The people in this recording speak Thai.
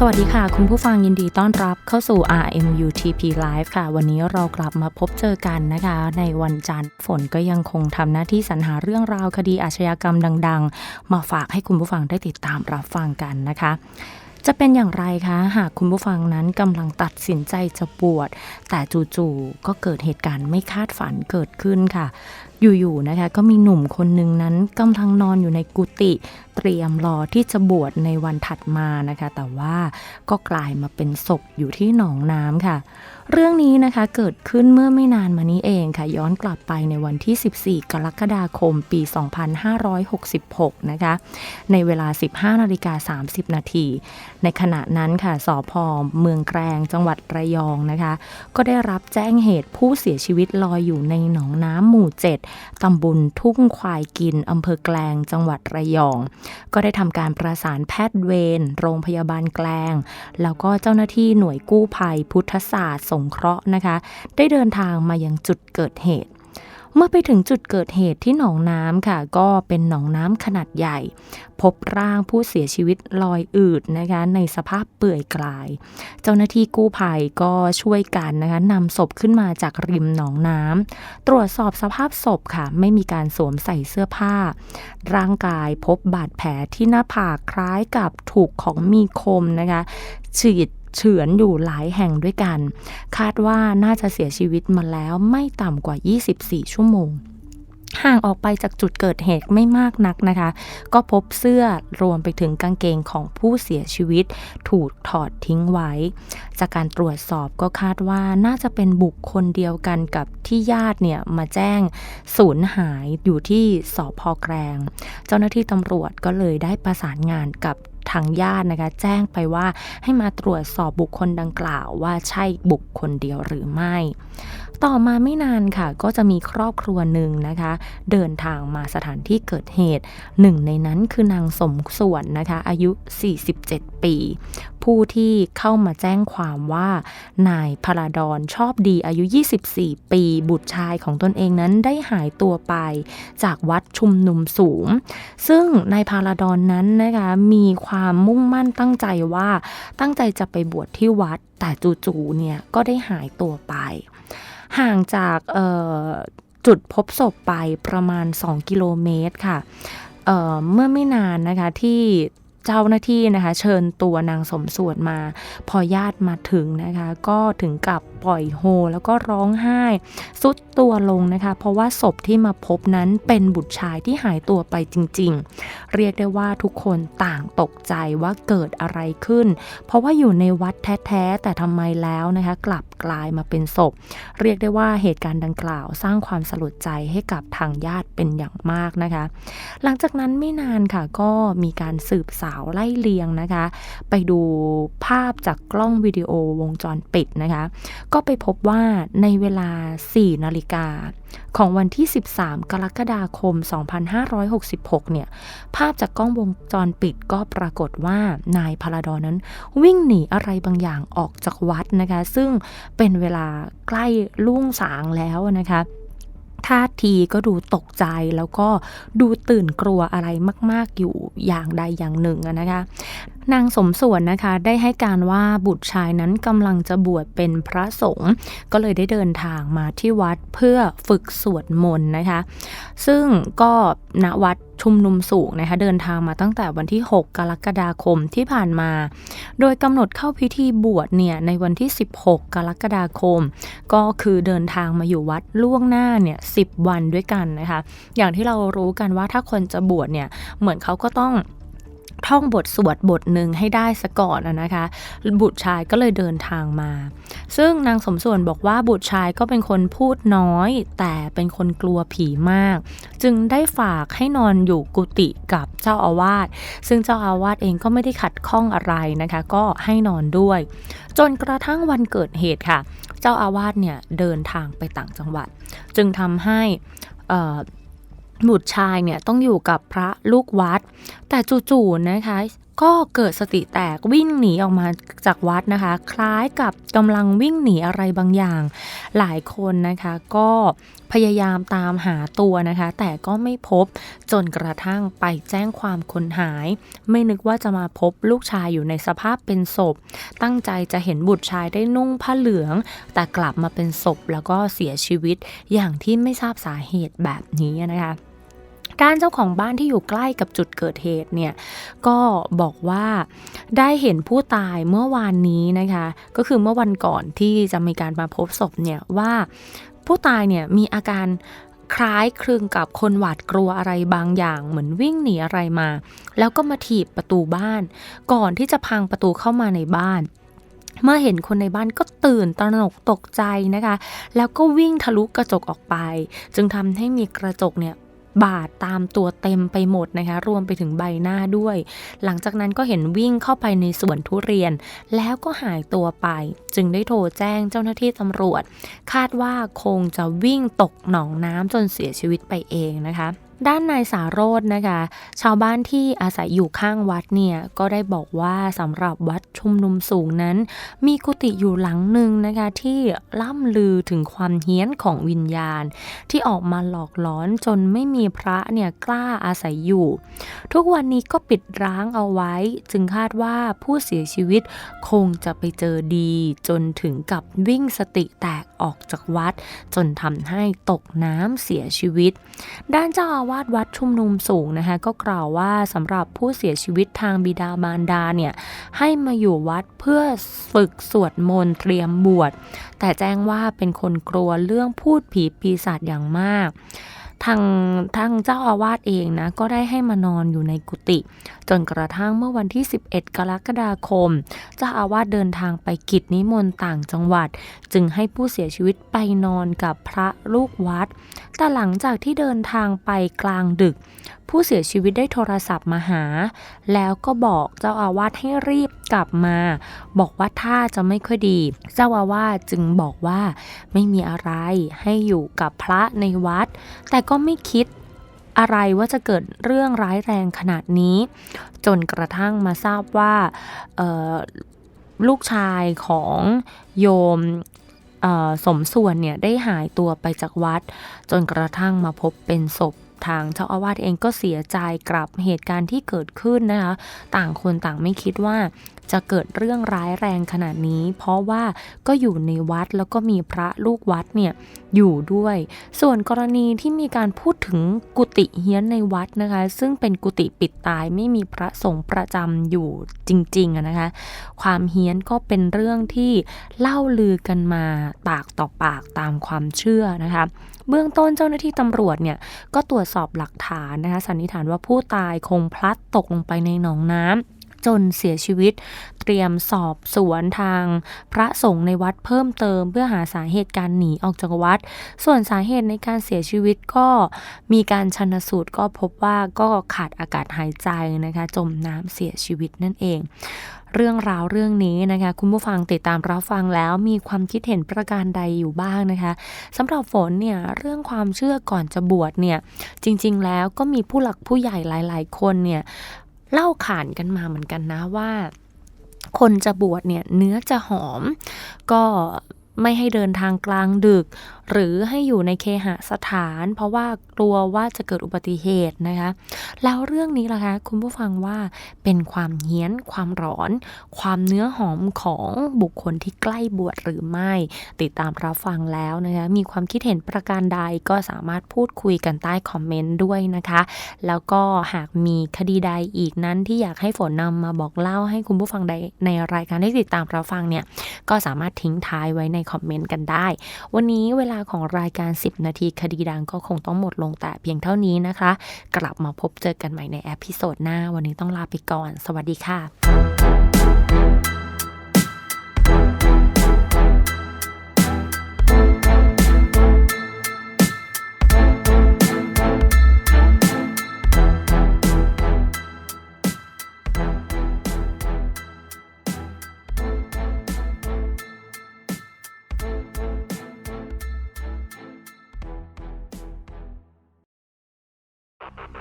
สวัสดีค่ะ คุณผู้ฟังยินดีต้อนรับเข้าสู่ RMUTP Live ค่ะ วันนี้เรากลับมาพบเจอกันนะคะ ในวันจันทร์ฝนก็ยังคงทำหน้าที่สรรหาเรื่องราวคดีอาชญากรรมดัง ๆ มาฝากให้คุณผู้ฟังได้ติดตามรับฟังกันนะคะจะเป็นอย่างไรคะ หากคุณผู้ฟังนั้นกำลังตัดสินใจจะบวชแต่จู่ๆก็เกิดเหตุการณ์ไม่คาดฝันเกิดขึ้นค่ะ อยู่ๆนะคะก็มีหนุ่มคนหนึ่งนั้นกำลังนอนอยู่ในกุฏิเตรียมรอที่จะบวชในวันถัดมานะคะ แต่ว่าก็กลายมาเป็นศพอยู่ที่หนองน้ำค่ะ เรื่องนี้นะคะเกิดขึ้นเมื่อไม่นานมานี้เองค่ะ ย้อนกลับไปในวันที่ 14 กรกฎาคมปี 2566 นะคะ ในเวลา 15นาฬิกา30 นาที ในขณะนั้นค่ะสอพอเมืองแกรงจังหวัดระยองนะคะ ก็ได้รับแจ้งเหตุผู้เสียชีวิตลอยอยู่ในหนองน้ำหมู่ 7ตำบลทุ่งควายกินอำเภอแกลงจังหวัดระยอง ก็ได้ทำการประสานแพทย์เวรโรงพยาบาลแกลง แล้วก็เจ้าหน้าที่หน่วยกู้ภัยพุทธศาสตร์สงเคราะห์นะคะ ได้เดินทางมายังจุดเกิดเหตุ เมื่อไปถึงจุดเกิดเหตุที่หนองน้ำค่ะ ก็เป็นหนองน้ำขนาดใหญ่ พบร่างผู้เสียชีวิตลอยอืดนะคะในสภาพเปื่อยกลาย เจ้าหน้าที่กู้ภัยก็ช่วยกันนะคะนำศพขึ้นมาจากริมหนองน้ำตรวจสอบสภาพศพค่ะ ไม่มีการสวมใส่เสื้อผ้า ร่างกายพบบาดแผลที่หน้าผากคล้ายกับถูกของมีคมนะคะฉีด เฉือนอยู่หลายแห่งด้วยกัน คาดว่าน่าจะเสียชีวิตมาแล้วไม่ต่ำกว่า 24 ชั่วโมงห่างออกไปจากจุดเกิดเหตุไม่มากนักนะคะ ก็พบเสื้อรวมไปถึงกางเกงของผู้เสียชีวิต ถูกถอดทิ้งไว้ จากการตรวจสอบก็คาดว่าน่าจะเป็นบุคคลเดียวกันกับที่ญาติเนี่ยมาแจ้งสูญหายอยู่ที่สพแกรงเจ้าหน้าที่ตำรวจก็เลยได้ประสานงานกับ ทางญาตินะคะ แจ้งไปว่าให้มาตรวจสอบบุคคลดังกล่าวว่าใช่บุคคลเดียวหรือไม่ ต่อมาไม่นานค่ะ ก็จะมีครอบครัวหนึ่งนะคะ เดินทางมาสถานที่เกิดเหตุหนึ่งในนั้นคือนางสมส่วนนะคะ อายุ 47 ปี ผู้ที่เข้ามาแจ้งความว่า นายพลาดอนชอบดีอายุ 24 ปี บุตรชายของตนเองนั้นได้หายตัวไป จากวัดชุมนุมสูง ซึ่งนายพาราดอนนั้นนะคะมีความมุ่งมั่นตั้งใจว่าตั้งใจจะไปบวชที่วัด แต่จู่ๆเนี่ยก็ได้หายตัวไป ห่างจากจุดพบศพไปประมาณ 2 กิโลเมตรค่ะเเมื่อไม่นานนะคะที่เจ้าหน้าที่นะคะ เชิญตัวนางสมส่วนมา พอญาติมาถึงนะคะ ก็ถึงกับปล่อยโฮ แล้วก็ร้องไห้สุดตัวลงนะคะ เพราะว่าศพที่มาพบนั้นเป็นบุตรชายที่หายตัวไปจริงๆ เรียกได้ว่าทุกคนต่างตกใจว่าเกิดอะไรขึ้น เพราะว่าอยู่ในวัดแท้ๆ แต่ทำไมแล้วนะคะ กลับกลายมาเป็นศพ เรียกได้ว่าเหตุการณ์ดังกล่าว สร้างความสลดใจให้กับทางญาติเป็นอย่างมากนะคะ หลังจากนั้นไม่นานค่ะก็มีการสืบสาวไล่เลียงนะคะ ไปดูภาพจากกล้องวิดีโอวงจรปิดนะคะก็ไปพบว่าในเวลา 4 นาฬิกา ของวันที่ 13 กรกฎาคม 2566 เนี่ย ภาพจากกล้องวงจรปิดก็ปรากฏว่านายพาราดอนนั้น วิ่งหนีอะไรบางอย่างออกจากวัดนะคะ ซึ่งเป็นเวลาใกล้ลุ่งสางแล้วนะคะ ท่าทีก็ดูตกใจแล้วก็ดูตื่นกลัวอะไรมาก ๆ อยู่อย่างใดอย่างหนึ่งนะคะ นางสมส่วนนะคะได้ให้การว่าบุตรชายนั้นกำลังจะบวชเป็นพระสงฆ์ก็เลยได้เดินทางมาที่วัดเพื่อฝึกสวดมนต์นะคะ ซึ่งก็ณวัด ชุมนุมสูงนะคะเดินทางมาตั้งแต่วันที่ 6 กรกฎาคมที่ผ่านมา โดยกำหนดเข้าพิธีบวชเนี่ยในวันที่ 16 กรกฎาคม ก็คือเดินทางมาอยู่วัดล่วงหน้าเนี่ย10 วันด้วยกันนะคะ อย่างที่เรารู้กันว่าถ้าคนจะบวชเนี่ยเหมือนเขาก็ต้อง ท่องบทสวดบทหนึ่งให้ได้ซะก่อนนะคะ บุตรชายก็เลยเดินทางมา ซึ่งนางสมส่วนบอกว่าบุตรชายก็เป็นคนพูดน้อย แต่เป็นคนกลัวผีมาก จึงได้ฝากให้นอนอยู่กุฏิกับเจ้าอาวาสซึ่งเจ้าอาวาสเองก็ไม่ได้ขัดข้องอะไรนะคะ ก็ให้นอนด้วย จนกระทั่งวันเกิดเหตุค่ะ เจ้าอาวาสเนี่ยเดินทางไปต่างจังหวัด จึงทำให้ บุตรชายเนี่ยต้องอยู่กับพระลูกวัด แต่จู่ๆนะคะ ก็เกิดสติแตกวิ่งหนีออกมาจากวัดนะคะ คล้ายกับกำลังวิ่งหนีอะไรบางอย่าง หลายคนนะคะก็พยายามตามหาตัวนะคะ แต่ก็ไม่พบจนกระทั่งไปแจ้งความคนหาย ไม่นึกว่าจะมาพบลูกชายอยู่ในสภาพเป็นศพ ตั้งใจจะเห็นบุตรชายได้นุ่งผ้าเหลือง แต่กลับมาเป็นศพแล้วก็เสียชีวิตอย่างที่ไม่ทราบสาเหตุแบบนี้นะคะ ด้านเจ้าของบ้านที่อยู่ใกล้กับจุดเกิดเหตุเนี่ยก็บอกว่าได้เห็นผู้ตายเมื่อวานนี้นะคะ ก็คือเมื่อวันก่อนที่จะมีการมาพบศพเนี่ยว่าผู้ตายเนี่ยมีอาการคล้ายคลึงกับคนหวาดกลัวอะไรบางอย่างเหมือนวิ่งหนีอะไรมา แล้วก็มาถีบประตูบ้าน ก่อนที่จะพังประตูเข้ามาในบ้าน เมื่อเห็นคนในบ้านก็ตื่นตระหนกตกใจนะคะ แล้วก็วิ่งทะลุกระจกออกไป จึงทำให้มีกระจกเนี่ย บาดตามตัวเต็มไปหมดนะคะ รวมไปถึงใบหน้าด้วย หลังจากนั้นก็เห็นวิ่งเข้าไปในสวนทุเรียน แล้วก็หายตัวไป จึงได้โทรแจ้งเจ้าหน้าที่ตำรวจ คาดว่าคงจะวิ่งตกหนองน้ำจนเสียชีวิตไปเองนะคะ ด้านนายสาโรจน์นะคะ ชาวบ้านที่อาศัยอยู่ข้างวัดเนี่ยก็ได้บอกว่าสำหรับวัดชุมนุมสูงนั้น มีกุฏิอยู่หลังหนึ่งนะคะที่ล่ำลือถึงความเฮี้ยนของวิญญาณ ที่ออกมาหลอกหลอนจนไม่มีพระเนี่ยกล้าอาศัยอยู่ ทุกวันนี้ก็ปิดร้างเอาไว้ จึงคาดว่าผู้เสียชีวิตคงจะไปเจอดีจนถึงกับวิ่งสติแตกออกจากวัด จนทำให้ตกน้ำเสียชีวิต ด้านเจ้าอาววาสวัดชุมนุมสูงนะคะก็กล่าวว่าสำหรับผู้เสียชีวิตทางบิดามารดาเนี่ยให้มาอยู่วัดเพื่อฝึกสวดมนต์เตรียมบวชแต่แจ้งว่าเป็นคนกลัวเรื่องพูดผีปีศาจอย่างมาก ทางทางเจ้าอาวาสเองนะก็ได้ให้มานอนอยู่ในกุฏิจนกระทั่งเมื่อวันที่ 11 กรกฎาคม เจ้าอาวาสเดินทางไปกิจนิมนต์ต่างจังหวัด จึงให้ผู้เสียชีวิตไปนอนกับพระลูกวัด แต่หลังจากที่เดินทางไปกลางดึก ผู้เสียชีวิตได้โทรศัพท์มาหา แล้วก็บอกเจ้าอาวาสให้รีบกลับมา บอกว่าถ้าจะไม่ค่อยดี เจ้าอาวาสจึงบอกว่าไม่มีอะไรให้อยู่กับพระในวัด แต่ก็ไม่คิดอะไรว่าจะเกิดเรื่องร้ายแรงขนาดนี้ จนกระทั่งมาทราบว่าลูกชายของโยมสมส่วนเนี่ยได้หายตัวไปจากวัด จนกระทั่งมาพบเป็นศพ ทางเจ้าอาวาสเองก็เสียใจกับเหตุการณ์ที่เกิดขึ้นนะคะ ต่างคนต่างไม่คิดว่า จะเกิดเรื่องร้ายแรงขนาดนี้ เพราะว่าก็อยู่ในวัดแล้วก็มีพระลูกวัดเนี่ยอยู่ด้วย ส่วนกรณีที่มีการพูดถึงกุฏิเฮี้ยนในวัดนะคะ ซึ่งเป็นกุฏิปิดตายไม่มีพระสงฆ์ประจำอยู่จริงๆนะคะ ความเฮี้ยนก็เป็นเรื่องที่เล่าลือกันมาปากต่อปากตามความเชื่อนะคะเบื้องต้นเจ้าหน้าที่ตำรวจเนี่ยก็ตรวจสอบหลักฐานนะคะสันนิษฐานว่าผู้ตายคงพลัดตกลงไปในหนองน้ำ จนเสียชีวิต เตรียมสอบสวนทางพระสงฆ์ในวัดเพิ่มเติม เพื่อหาสาเหตุการหนีออกจากวัด ส่วนสาเหตุในการเสียชีวิตก็มีการชันสูตรก็พบว่าก็ขาดอากาศหายใจนะคะจมน้ำเสียชีวิตนั่นเองเรื่องราวเรื่องนี้นะคะ คุณผู้ฟังติดตามรับฟังแล้วมีความคิดเห็นประการใดอยู่บ้างนะคะสำหรับฝนเนี่ยเรื่องความเชื่อก่อนจะบวชเนี่ยจริง ๆ แล้วก็มีผู้หลักผู้ใหญ่หลาย ๆ คนเนี่ย เล่าขานกันมาเหมือนกันนะว่า คนจะบวชเนี่ยเนื้อจะหอม ก็ไม่ให้เดินทางกลางดึก หรือให้อยู่ในเคหสถาน เพราะว่ากลัวว่าจะเกิดอุบัติเหตุนะคะ แล้วเรื่องนี้ล่ะคะคุณผู้ฟังว่าเป็นความเฮี้ยน ความร้อน ความเนื้อหอมของบุคคลที่ใกล้บวชหรือไม่ ติดตามรับฟังแล้วนะคะมีความคิดเห็นประการใดก็สามารถพูดคุยกันใต้คอมเมนต์ด้วยนะคะ แล้วก็หากมีคดีใดอีกนั้นที่อยากให้ฝนนำมาบอกเล่าให้คุณผู้ฟังใดในรายการได้ติดตามรับฟังเนี่ยก็สามารถทิ้งท้ายไว้ในคอมเมนต์กันได้ วันนี้เวลาาของรายการ 10 นาทีคดีดังก็คงต้องหมดลงแต่เพียงเท่านี้นะคะ กลับมาพบเจอกันใหม่ในแอพิโซดหน้า วันนี้ต้องลาไปก่อน สวัสดีค่ะ